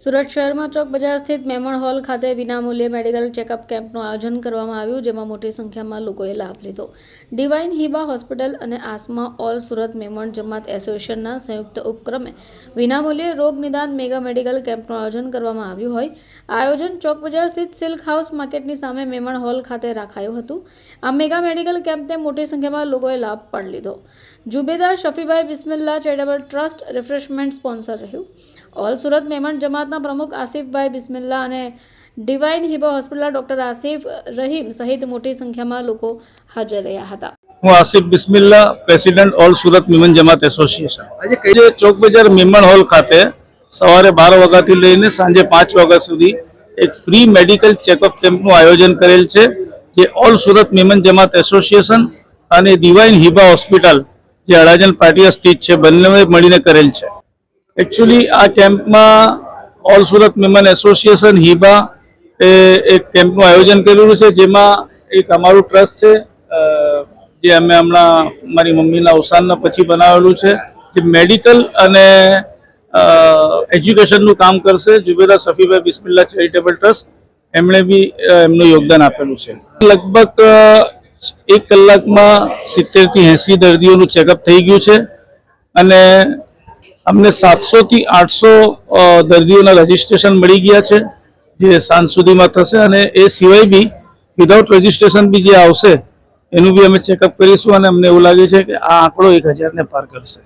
સુરત શહેરમાં ચોક બજાર સ્થિત મેમણ હોલ ખાતે વિનામૂલ્યે મેડિકલ ચેકઅપ કેમ્પનું આયોજન કરવામાં આવ્યું, જેમાં મોટી સંખ્યામાં લોકોએ લાભ લીધો. ડિવાઇન હિબા હોસ્પિટલ અને આસમા ઓલ સુરત મેમણ જમાત એસોસિએશનના સંયુક્ત ઉપક્રમે વિનામૂલ્યે રોગ નિદાન મેગા મેડિકલ કેમ્પનું આયોજન કરવામાં આવ્યું હોય. આયોજન ચોક બજાર સ્થિત સિલ્ક હાઉસ માર્કેટની સામે મેમણ હોલ ખાતે રાખાયું હતું. આ મેગા મેડિકલ કેમ્પને મોટી સંખ્યામાં લોકોએ લાભ પણ લીધો. Jubeda Shafibhai Bismilla charitable trust refreshment sponsor રહ્યું. ઓલ સુરત મેમણ જમાતના પ્રમુખ આસિફભાઈ બિસ્મિલ્લા અને ડિવાઇન હિબા હોસ્પિટલના ડોક્ટર આસિફ રહીમ સહિત મોટી સંખ્યામાં લોકો હાજર રહ્યા હતા. હું Asif Bismilla, president all Surat Memon Jamat association. આજે કઈ ચોક બજાર મિમન હોલ ખાતે સવારે બાર વાગ્યાથી લઈને સાંજે પાંચ વાગ્યા સુધી એક ફ્રી મેડિકલ ચેકઅપ કેમ્પનું આયોજન કરેલ છે, જે ઓલ સુરત મિમન જમાત એસોસિએશન અને દિવાઇન હિબા હોસ્પિટલ, જે અડાજણ પાટિયા સ્થિત છે બંને મળીને કરેલ છે. એકચ્યુઅલી આ કેમ્પમાં ઓલ સુરત મિમન એસોસિએશન, હિબા, એ એક કેમ્પનું આયોજન કરેલું છે, જેમાં એક અમારું ટ્રસ્ટ છે જે અમે હમણાં મારી મમ્મીના અવસાનના પછી બનાવેલું છે, જે મેડિકલ અને એજ્યુકેશનનું કામ કરશે, જુબેદા સફીભાઈ બિસ્મિલ્લા ચેરિટેબલ ટ્રસ્ટ. એમણે બી એમનું યોગદાન આપેલું છે. લગભગ એક કલાકમાં સિત્તેરથી એંસી દર્દીઓનું ચેકઅપ થઈ ગયું છે, અને અમને સાતસોથી આઠસો દર્દીઓના રજીસ્ટ્રેશન મળી ગયા છે, જે સાંજ સુધીમાં થશે અને એ સિવાય બી વિધાઉટ રજીસ્ટ્રેશન બી જે આવશે, એનું બી અમે ચેકઅપ કરીશું અને અમને એવું લાગે છે કે આ આંકડો એક હજારને પાર કરશે.